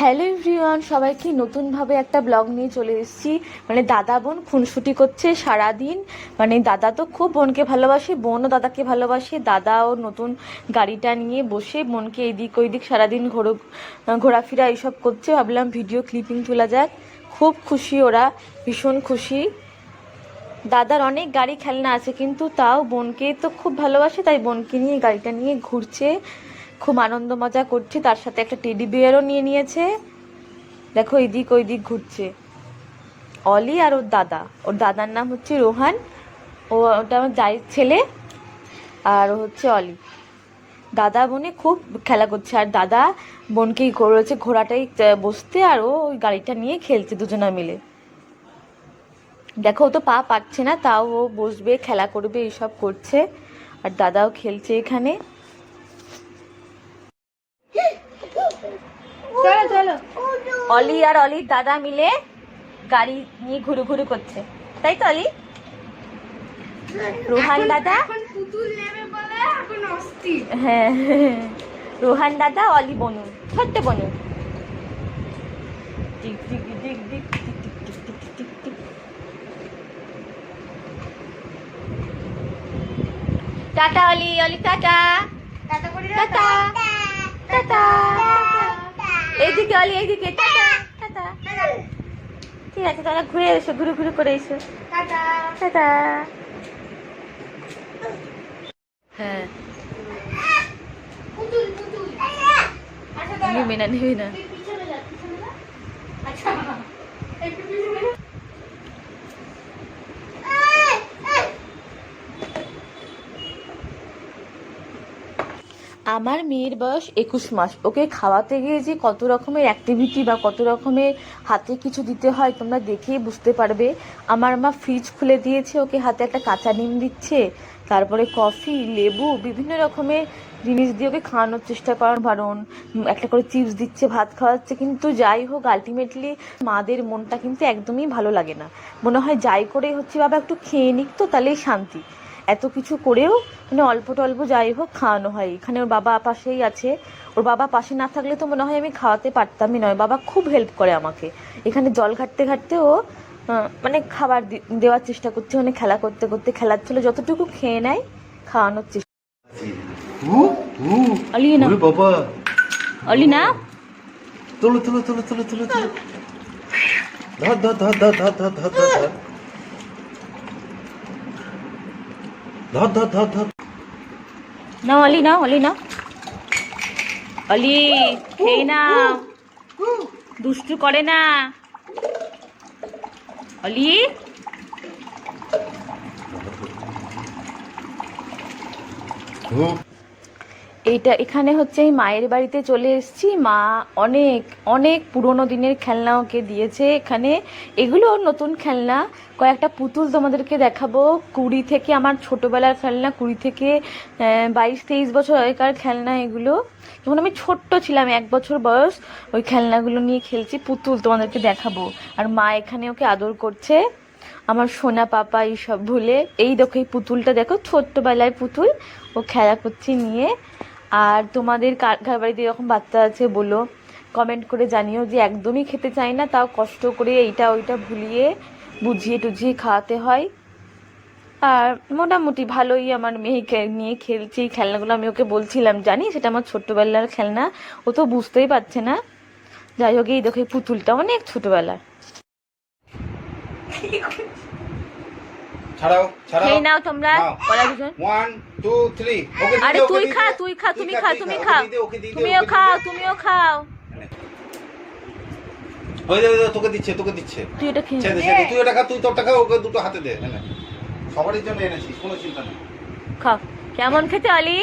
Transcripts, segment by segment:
Hello everyone সবাইকে নতুনভাবে একটা ব্লগ নিয়ে চলে এসেছি। মানে দাদা বোন খুনসুটি করছে সারাদিন। মানে দাদা তো খুব বোনকে ভালোবাসে, বোনও দাদাকে ভালোবাসে। দাদাও নতুন গাড়িটা নিয়ে বসে বোনকে এদিক ওইদিক সারাদিন ঘোরো, ঘোরাফেরা এইসব করছে। ভাবলাম ভিডিও ক্লিপিং তোলা যাক। খুব খুশি ওরা, ভীষণ খুশি। দাদার অনেক গাড়ি খেলনা আছে, কিন্তু তাও বোনকে তো খুব ভালোবাসে, তাই বোনকে নিয়ে গাড়িটা নিয়ে ঘুরছে। খুব আনন্দ মজা করছে, তার সাথে একটা টেডি বিয়ারও নিয়ে নিয়েছে। দেখো এদিক ওই দিক ঘুরছে। অলি আর ওর দাদা। ওর দাদার নাম হচ্ছে রোহান। ও, ওটা আমার জায়ের ছেলে আর হচ্ছে অলি। দাদা বোনে খুব খেলা করছে। আর দাদা বোনকেই করেছে ঘোড়াটাই বসতে আর ও ওই গাড়িটা নিয়ে খেলছে দুজনা মিলে। দেখো ও তো পা পাচ্ছে না, তাও ও বসবে, খেলা করবে, এইসব করছে। আর দাদাও খেলছে এখানে। গেল অলি আর অলির দাদা মিলে গাড়ি নিয়ে ঘুরু ঘুরু করছে তাই তো অলি রোহান দাদা হ্যাঁ রোহান দাদা অলি বনু ছোট্ট বনু টাটা অলি অলি টাটা টাটা টাটা টাটা এইদিকে অলি টাটা টাটা। ঠিক আছে তাহলে ঘুরে এসো ঘুরে ঘুরে করে এসো। টাটা। টাটা। হ্যাঁ। পুতুল পুতুল। নেবে না নেবে না তুই পিছনে যা পিছনে যা আচ্ছা একটু পিছনে যা আমার মেয়ের বয়স একুশ মাস। ওকে খাওয়াতে গিয়ে যে কত রকমের অ্যাক্টিভিটি বা কত রকমের হাতে কিছু দিতে হয় তোমরা দেখেই বুঝতে পারবে। আমার মা ফ্রিজ খুলে দিয়েছে, ওকে হাতে একটা কাঁচা নিম দিচ্ছে, তারপরে কফি লেবু, বিভিন্ন রকমের জিনিস দিয়ে ওকে খাওয়ানোর চেষ্টা করার বারণ একটা করে চিপস দিচ্ছে, ভাত খাওয়াচ্ছে। কিন্তু যাই হোক আলটিমেটলি মাদের মনটা কিন্তু একদমই ভালো লাগে না। মনে হয় যাই করে হচ্ছে, বাবা একটু খেয়ে নিক তো, তাহলেই শান্তি। এত কিছু করেও মানে অল্প টল্প যাই হোক খাওয়ানো হয়। এখানে ওর বাবা পাশেই আছে। ওর বাবা পাশে না থাকলে তো মনে হয় আমি খাওয়াতে পারতামই নয় বাবা খুব হেল্প করে আমাকে। এখানে জল ঘাটতে ঘাটতে ও মানে খাবার দেওয়ার চেষ্টা করছে মানে খেলা করতে করতে খেলার ছিল যতটুকু খেয়ে নেয় খাওয়ানোর চেষ্টা অলি না ওরে বাবা। অলি না তোলো তোলো তোলো তোলো তোলো তোলো। ধর ধর ধর ধর ধর ধর ধর ধর। ধর ধর ধর ধর। না অলি না অলি না অলি খেয়ে না। দুষ্টু করে না। অলি। হুম এইটা এখানে হচ্ছে এই মায়ের বাড়িতে চলে এসেছি। মা অনেক অনেক পুরনো দিনের খেলনা ওকে দিয়েছে এখানে। এগুলো নতুন খেলনা। কয়েকটা পুতুল তোমাদেরকে দেখাবো। কুড়ি থেকে আমার ছোটবেলার খেলনা, কুড়ি থেকে বাইশ, তেইশ বছর আগেকার খেলনা এগুলো। যখন আমি ছোট্ট ছিলাম, এক বছর বয়স, ওই খেলনাগুলো নিয়ে খেলছি, পুতুল তোমাদেরকে দেখাবো। আর মা এখানে ওকে আদর করছে। আমার সোনা পাপা এইসব ভুলে। এই দেখো এই পুতুলটা, দেখো ছোট্টবেলায় পুতুল। ও খেলা করছে নিয়ে। আর তোমাদের কার কার বাড়িতে এরকম বাচ্চা আছে বলো কমেন্ট করে জানিও যে একদমই খেতে চাই না তাও কষ্ট করে এইটা ওইটা ভুলিয়ে বুঝিয়ে টুঝিয়ে খাওয়াতে হয়। আর মোটামুটি ভালোই আমার মেয়েকে নিয়ে খেলছি এই খেলনাগুলো আমি ওকে বলছিলাম জানি সেটা আমার ছোট্টবেলার খেলনা ও তো বুঝতেই পারছে না। যাই হোক এই দেখো পুতুলটা অনেক ছোটবেলার। ছাড়াও ছাড়াও। নাও তোমরা। ওরা দুজন। টু থ্রি আরে তুই খা তুই খা তুমি খা তুমি খা। তুমিও খাও তুমিও খাও। তোকে দিচ্ছে তোকে দিচ্ছে। তুই এটা খেয়ে ছেড়ে। তুই ওটা খা তুই তোরটা খা ওকে দুটো হাতে দে সবারই জন্য এনেছিস কোনো চিন্তা নেই। খাও কেমন খেতে অলি?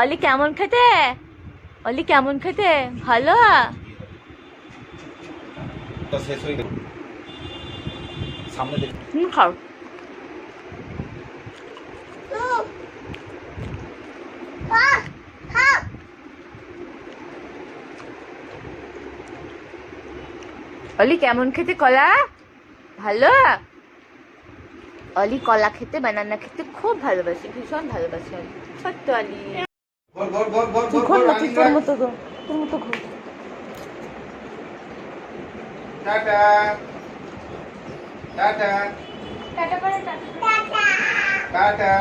অলি কেমন খেতে? অলি কেমন খেতে? ভালো? সামনে দেখ। খাও। অলি কেমন খেতে কলা? ভালো? অলি কলা খেতে বানানা খেতে খুব ভালোবাসে ভীষণ ভালোবাসে অলি। ছোট্ট অলি। ঘর ঘর ঘর ঘর তুই ঘর ঘর ঘর না তুই তোর মতো ঘর তোর মতো ঘর tata. Tata. Tata tata. Tata.